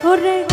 ওরে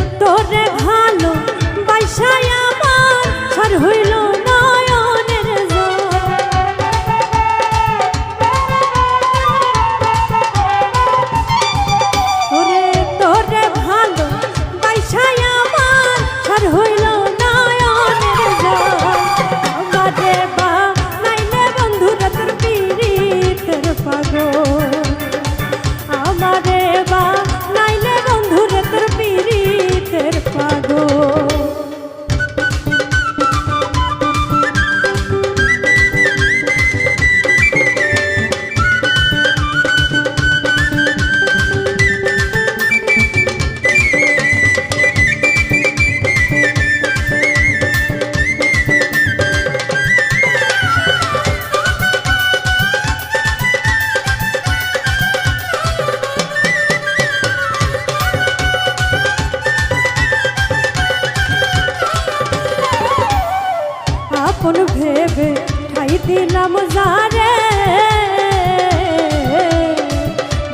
দিলাম যারে।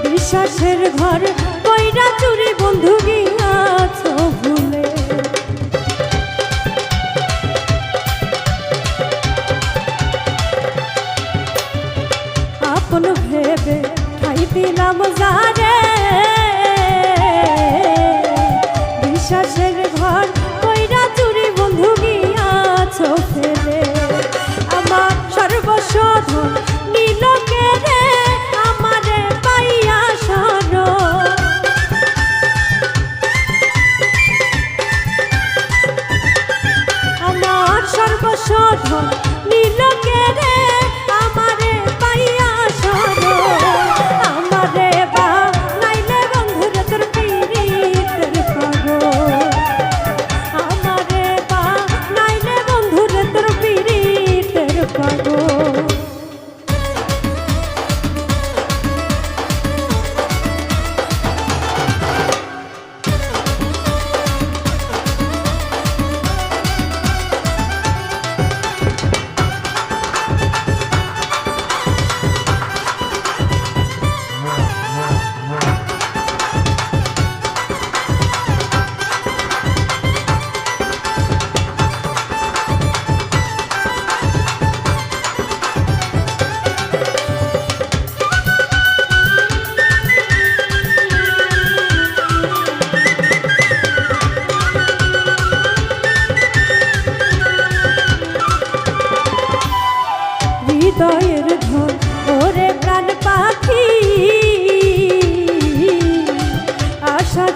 বিশ্বাসের ঘর কইরা চুরি বন্ধু গিয়াছ ভুলে। আপন ভেবে ঠাই দিলাম যারে। বিশ্বাসের ঘর সধন নীলক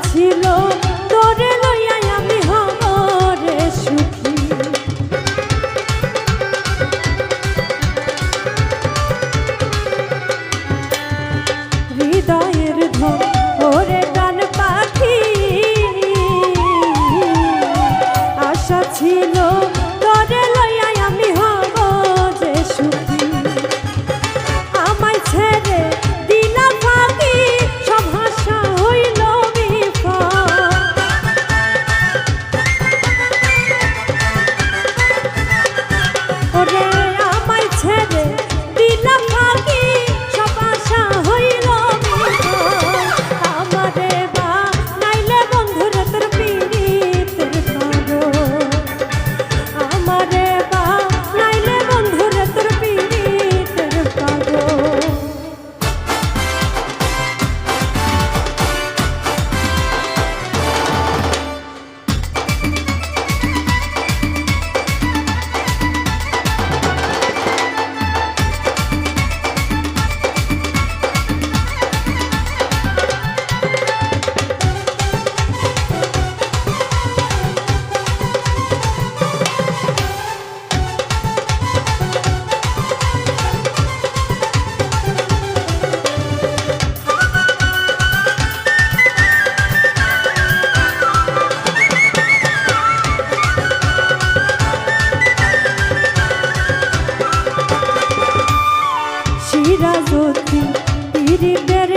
ছিল রাজতি পীর দের